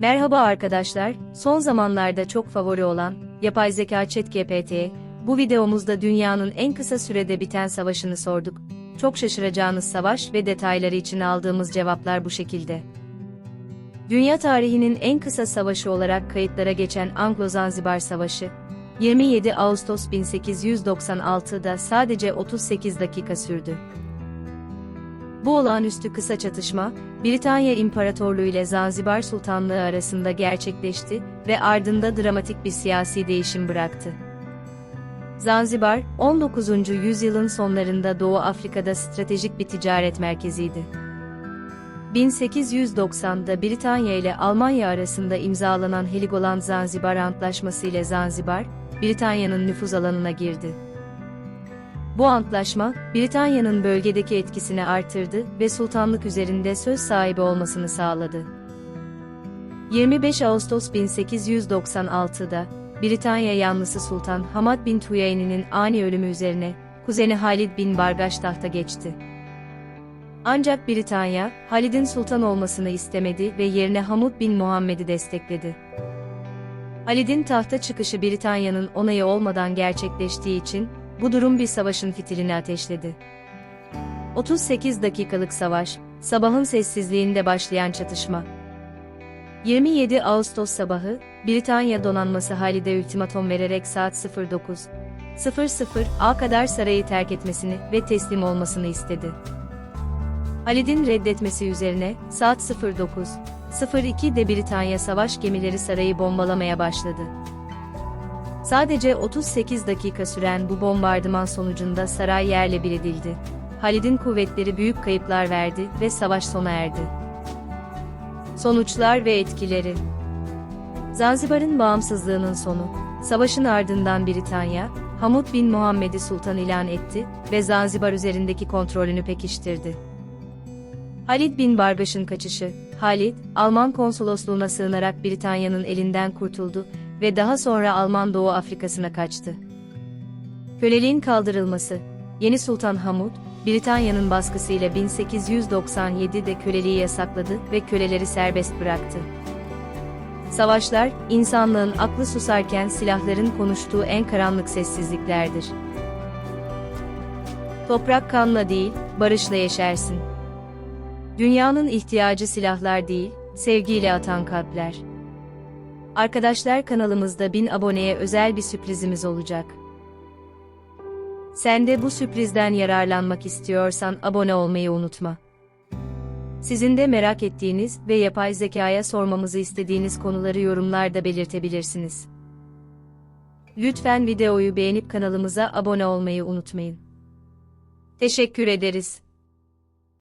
Merhaba arkadaşlar, son zamanlarda çok favori olan, yapay zeka ChatGPT'ye, bu videomuzda dünyanın en kısa sürede biten savaşını sorduk. Çok şaşıracağınız savaş ve detayları için aldığımız cevaplar bu şekilde. Dünya tarihinin en kısa savaşı olarak kayıtlara geçen Anglo-Zanzibar Savaşı, 27 Ağustos 1896'da sadece 38 dakika sürdü. Bu olağanüstü kısa çatışma, Britanya İmparatorluğu ile Zanzibar Sultanlığı arasında gerçekleşti ve ardında dramatik bir siyasi değişim bıraktı. Zanzibar, 19. yüzyılın sonlarında Doğu Afrika'da stratejik bir ticaret merkeziydi. 1890'da Britanya ile Almanya arasında imzalanan Heligoland-Zanzibar Antlaşması ile Zanzibar, Britanya'nın nüfuz alanına girdi. Bu antlaşma, Britanya'nın bölgedeki etkisini artırdı ve sultanlık üzerinde söz sahibi olmasını sağladı. 25 Ağustos 1896'da, Britanya yanlısı Sultan Hamad bin Tuyayni'nin ani ölümü üzerine, kuzeni Halid bin Bargaş tahta geçti. Ancak Britanya, Halid'in sultan olmasını istemedi ve yerine Hamud bin Muhammed'i destekledi. Halid'in tahta çıkışı Britanya'nın onayı olmadan gerçekleştiği için, bu durum bir savaşın fitilini ateşledi. 38 dakikalık savaş, sabahın sessizliğinde başlayan çatışma. 27 Ağustos sabahı, Britanya donanması Halide ultimatom vererek saat 09.00'a kadar sarayı terk etmesini ve teslim olmasını istedi. Halid'in reddetmesi üzerine, saat 09.02'de Britanya savaş gemileri sarayı bombalamaya başladı. Sadece 38 dakika süren bu bombardıman sonucunda saray yerle bir edildi. Halid'in kuvvetleri büyük kayıplar verdi ve savaş sona erdi. Sonuçlar ve etkileri Zanzibar'ın bağımsızlığının sonu, savaşın ardından Britanya, Hamud bin Muhammed'i sultan ilan etti ve Zanzibar üzerindeki kontrolünü pekiştirdi. Halid bin Bargaş'ın kaçışı, Halid, Alman konsolosluğuna sığınarak Britanya'nın elinden kurtuldu ve daha sonra Alman Doğu Afrika'sına kaçtı. Köleliğin kaldırılması, Yeni Sultan Hamud, Britanya'nın baskısıyla 1897'de köleliği yasakladı ve köleleri serbest bıraktı. Savaşlar, insanlığın aklı susarken silahların konuştuğu en karanlık sessizliklerdir. Toprak kanla değil, barışla yeşersin. Dünyanın ihtiyacı silahlar değil, sevgiyle atan kalpler. Arkadaşlar kanalımızda 1000 aboneye özel bir sürprizimiz olacak. Sen de bu sürprizden yararlanmak istiyorsan abone olmayı unutma. Sizin de merak ettiğiniz ve yapay zekaya sormamızı istediğiniz konuları yorumlarda belirtebilirsiniz. Lütfen videoyu beğenip kanalımıza abone olmayı unutmayın. Teşekkür ederiz.